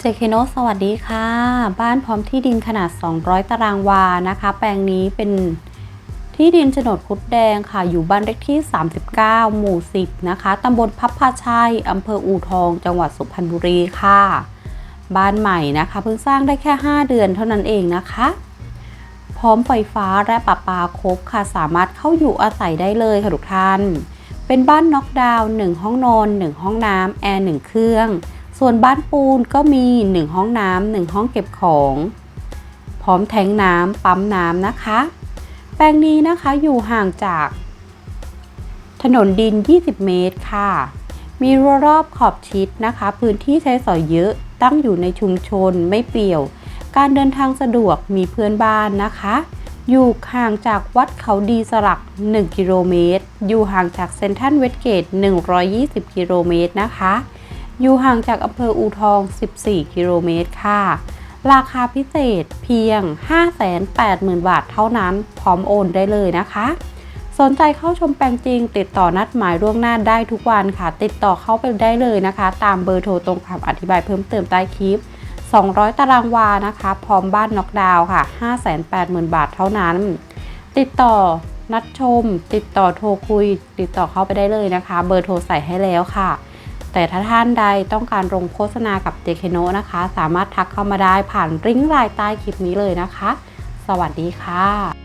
เจเคโนสวัสดีค่ะ บ้านพร้อมที่ดินขนาด 200 ตารางวานะคะ แปลงนี้เป็นที่ดินโฉนดคุดแดงค่ะ อยู่บ้านเลขที่ 39 หมู่ 10 นะคะตำบลพับพาชัยอำเภออู่ทอง จังหวัดสุพรรณบุรีค่ะ บ้านใหม่นะคะเพิ่งสร้างได้แค่ 5 เดือนเท่านั้นเองนะคะ พร้อมไฟฟ้าและประปาครบค่ะ สามารถเข้าอยู่อาศัยได้เลยค่ะทุกท่าน เป็นบ้านน็อกดาวน์1ห้องนอน 1 ห้องน้ำแอร์1เครื่อง ส่วนบ้านปูนก็มี 1 ห้องน้ำ1ห้องเก็บของ พร้อมแทงน้ำปั๊มน้ำนะคะ แปลงนี้นะคะอยู่ห่างจาก ถนนดิน 20 เมตรค่ะ มีรั้วรอบขอบชิดนะคะ พื้นที่ใช้สอยเยอะตั้งอยู่ในชุมชนไม่เปี่ยว การเดินทางสะดวกมีเพื่อนบ้านนะคะ อยู่ห่างจากวัดเขาดีสลัก 1 กิโลเมตร อยู่ห่างจากเซนทรัลเวสเกต 120 กิโลเมตรนะคะ อยู่ห่างจากอำเภออูทอง 14 กิโลเมตรค่ะ ราคาพิเศษเพียง 580,000 บาทเท่านั้น พร้อมโอนได้เลยนะคะ สนใจเข้าชมแปลงจริง ติดต่อนัดหมายล่วงหน้าได้ทุกวันค่ะ ติดต่อเข้าไปได้เลยนะคะ ตามเบอร์โทรตรงคำอธิบายเพิ่มเติมใต้คลิป 200 ตารางวานะคะ พร้อมบ้านน็อกดาวน์ค่ะ 580,000 บาทเท่านั้น ติดต่อนัดชม ติดต่อโทรคุย ติดต่อเข้าไปได้เลยนะคะ เบอร์โทรใส่ให้แล้วค่ะ แต่ถ้าท่านใดต้องการลงโฆษณากับเจเคโนนะคะ สามารถทักเข้ามาได้ผ่านริ้งไลน์ใต้คลิปนี้เลยนะคะ สวัสดีค่ะ